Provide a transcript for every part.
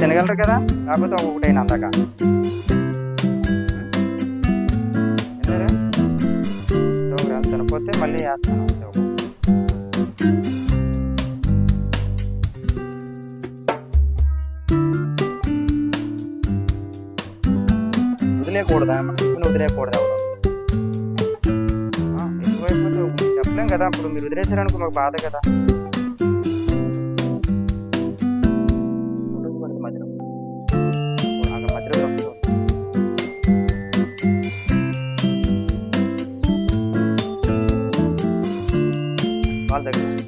తినగలరు కదా? కాకపోతే ఒక్కొక్కటైనా అందాక. తిన్నారా తినకపోతే మళ్ళీ వేస్తాను అంతే ఒక్కొక్కటి. వదిలేయకూడదా? వదిలేయకూడదా చెప్పలేం కదా అప్పుడు మీరు వదిలేసారనుకో మాకు బాధ కదా. வந்துடும் அங்கே பத்திரம் வாழ்த்துக்கள்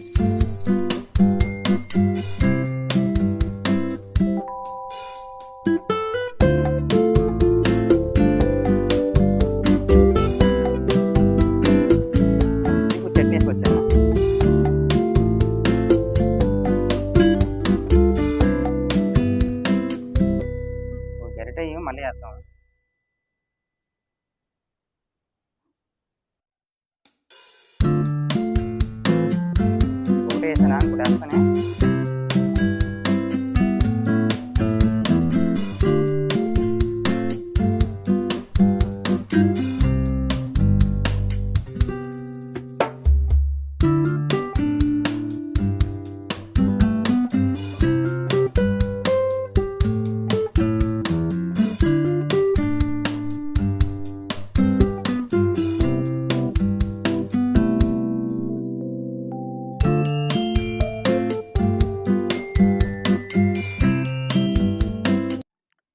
ఓ గరిట ఇవ్వు, మళ్ళీ వేస్తాం ఒకటి వేసానా ఇప్పుడు వేస్తానే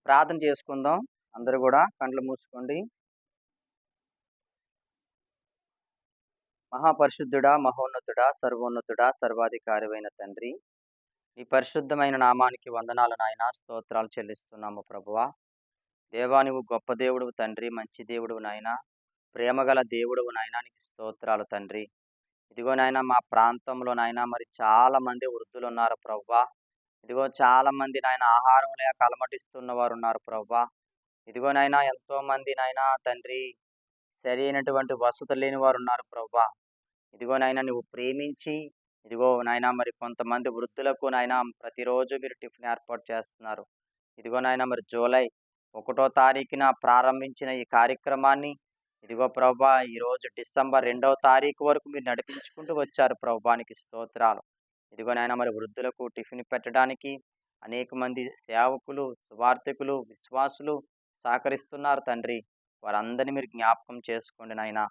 ప్రార్థన చేసుకుందాం. అందరూ కూడా కండ్లు మూసుకోండి. మహాపరిశుద్ధుడా మహోన్నతుడా సర్వోన్నతుడా సర్వాధికారివైన తండ్రి. ఈ పరిశుద్ధమైన నామానికి వందనాలు నాయన. స్తోత్రాలు చెల్లిస్తున్నాము ప్రభువా. దేవా నువ్వు గొప్ప దేవుడు తండ్రి మంచి దేవుడు నాయన. ప్రేమగల దేవుడు నాయనానికి స్తోత్రాలు తండ్రి. ఇదిగో నాయన మా ప్రాంతంలో నాయన మరి చాలా మంది వృద్ధులు ఉన్నారు ప్రవ్వా ఇదిగో చాలా మంది నాయన ఆహారం లేక అలమటిస్తున్న వారు ఉన్నారు ప్రభా. ఇదిగో నాయన ఎంతో మంది నాయన తండ్రి సరైనటువంటి వసతులు లేని వారు ఉన్నారు ప్రభా. ఇదిగో నాయన నువ్వు ప్రేమించి ఇదిగో నాయన మరి కొంతమంది వృద్ధులకు నాయన ప్రతిరోజు మీరు టిఫిన్ ఏర్పాటు చేస్తున్నారు. ఇదిగో నాయన మరి జూలై ఒకటో తారీఖున ప్రారంభించిన ఈ కార్యక్రమాన్ని ఇదిగో ప్రభా ఈరోజు డిసెంబర్ రెండవ తారీఖు వరకు మీరు నడిపించుకుంటూ వచ్చారు ప్రభానికి స్తోత్రాలు. ఇదిగో నాయన మరి వృద్ధులకు టిఫిన్ పెట్టడానికి అనేక మంది సేవకులు సువార్థికులు విశ్వాసులు సహకరిస్తున్నారు తండ్రి. వారందరినీ మీరు జ్ఞాపకం చేసుకోండి నాయన.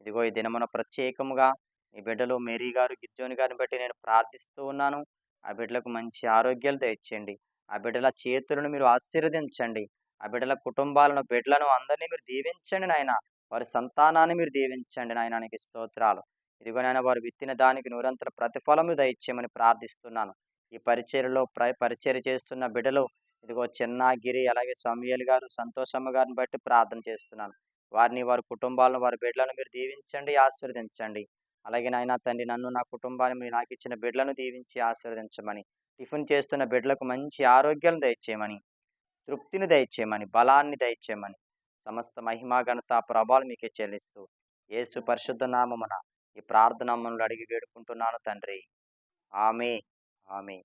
ఇదిగో ఈ దినమున ప్రత్యేకముగా ఈ బిడ్డలు మేరీ గారు గిజ్జోని గారిని బట్టి నేను ప్రార్థిస్తూ ఉన్నాను. ఆ బిడ్డలకు మంచి ఆరోగ్యాలు తెచ్చండి ఆ బిడ్డల చేతులను మీరు ఆశీర్వదించండి. ఆ బిడ్డల కుటుంబాలను బిడ్డలను అందరినీ మీరు దీవించండి నాయన. వారి సంతానాన్ని మీరు దీవించండి నాయనానికి స్తోత్రాలు. ఇదిగో నాయన వారు విత్తిన దానికి నిరంతర ప్రతిఫలము దయచేయమని ప్రార్థిస్తున్నాను. ఈ పరిచర్లో ప్ర పరిచర్య చేస్తున్న బిడ్డలు ఇదిగో చిన్న గిరి అలాగే సమయల్ గారు సంతోషమ్మ గారిని బట్టి ప్రార్థన చేస్తున్నాను. వారిని వారి కుటుంబాలను వారి బిడ్డలను మీరు దీవించండి ఆశీర్వదించండి. అలాగే నాయన తండ్రి నన్ను నా కుటుంబాన్ని మీరు నాకు ఇచ్చిన బిడ్డలను దీవించి ఆశీర్వదించమని టిఫిన్ చేస్తున్న బిడ్డలకు మంచి ఆరోగ్యాలను దయచేయమని తృప్తిని దయచేయమని బలాన్ని దయచేయమని సమస్త మహిమా ఘనత ప్రభావాలు మీకే చెల్లిస్తూ ఏసు పరిశుద్ధ నామమున ఈ ప్రార్థన అడిగి వేడుకుంటున్నాను తండ్రి. ఆమె ఆమె